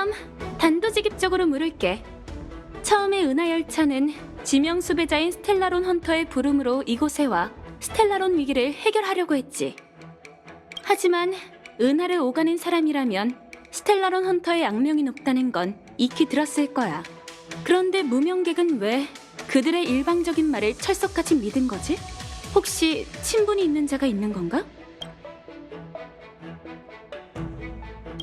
그럼 단도직입적으로 물을게. 처음에 은하 열차는 지명 수배자인 스텔라론 헌터의 부름으로 이곳에 와 스텔라론 위기를 해결하려고 했지. 하지만 은하를 오가는 사람이라면 스텔라론 헌터의 악명이 높다는 건 익히 들었을 거야. 그런데 무명객은 왜 그들의 일방적인 말을 철석같이 믿은 거지? 혹시 친분이 있는 자가 있는 건가?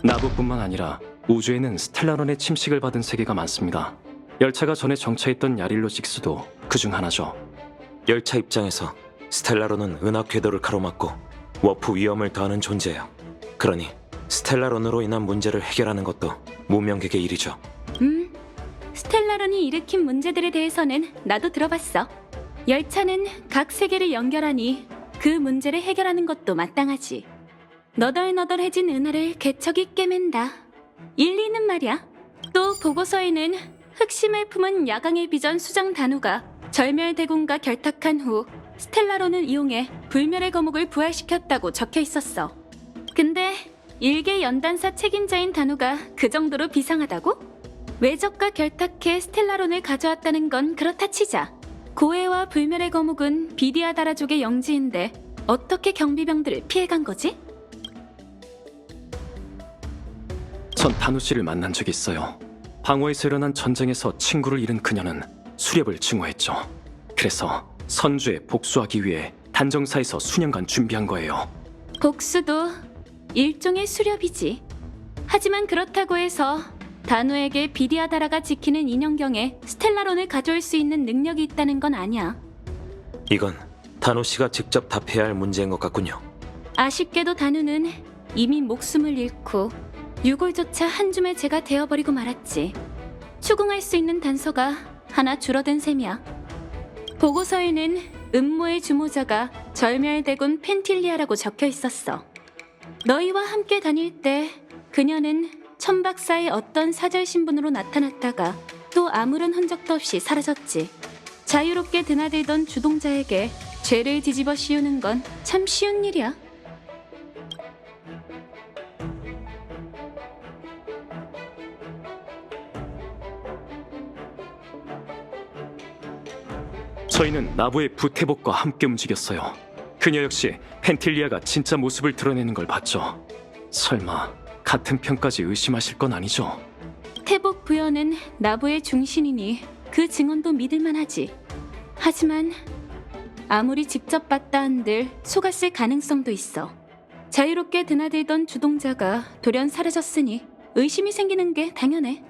나부뿐만 아니라 우주에는 스텔라론의 침식을 받은 세계가 많습니다. 열차가 전에 정차했던 야릴로 식스도 그 중 하나죠. 열차 입장에서 스텔라론은 은하 궤도를 가로막고 워프 위험을 더하는 존재예요. 그러니 스텔라론으로 인한 문제를 해결하는 것도 무명객의 일이죠. 음, 스텔라론이 일으킨 문제들에 대해서는 나도 들어봤어. 열차는 각 세계를 연결하니 그 문제를 해결하는 것도 마땅하지. 너덜너덜해진 은하를 개척이 깨맨다. 일리 있는 말이야. 또 보고서에는 흑심을 품은 야광의 비전 수장 단우가 절멸대군과 결탁한 후 스텔라론을 이용해 불멸의 거목을 부활시켰다고 적혀 있었어. 근데 일개 연단사 책임자인 단우가 그 정도로 비상하다고? 외적과 결탁해 스텔라론을 가져왔다는 건 그렇다 치자. 고해와 불멸의 거목은 비디아다라족의 영지인데 어떻게 경비병들을 피해간 거지? 전 다누 씨를 만난 적이 있어요. 방어에서 일어난 전쟁에서 친구를 잃은 그녀는 수렵을 증오했죠. 그래서 선주에 복수하기 위해 단정사에서 수년간 준비한 거예요. 복수도 일종의 수렵이지. 하지만 그렇다고 해서 단우에게 비디아다라가 지키는 인형경에 스텔라론을 가져올 수 있는 능력이 있다는 건 아니야. 이건 단호 씨가 직접 답해야 할 문제인 것 같군요. 아쉽게도 단우는 이미 목숨을 잃고 유골조차 한 줌의 죄가 되어버리고 말았지. 추궁할 수 있는 단서가 하나 줄어든 셈이야. 보고서에는 음모의 주모자가 절멸대군 펜틸리아라고 적혀 있었어. 너희와 함께 다닐 때 그녀는 천박사의 어떤 사절 신분으로 나타났다가 또 아무런 흔적도 없이 사라졌지. 자유롭게 드나들던 주동자에게 죄를 뒤집어 씌우는 건 참 쉬운 일이야. 저희는 나부의 부태복과 함께 움직였어요. 그녀 역시 펜틸리아가 진짜 모습을 드러내는 걸 봤죠. 설마 같은 편까지 의심하실 건 아니죠? 태복 부여는 나부의 중신이니 그 증언도 믿을만하지. 하지만 아무리 직접 봤다 한들 속았을 가능성도 있어. 자유롭게 드나들던 주동자가 돌연 사라졌으니 의심이 생기는 게 당연해.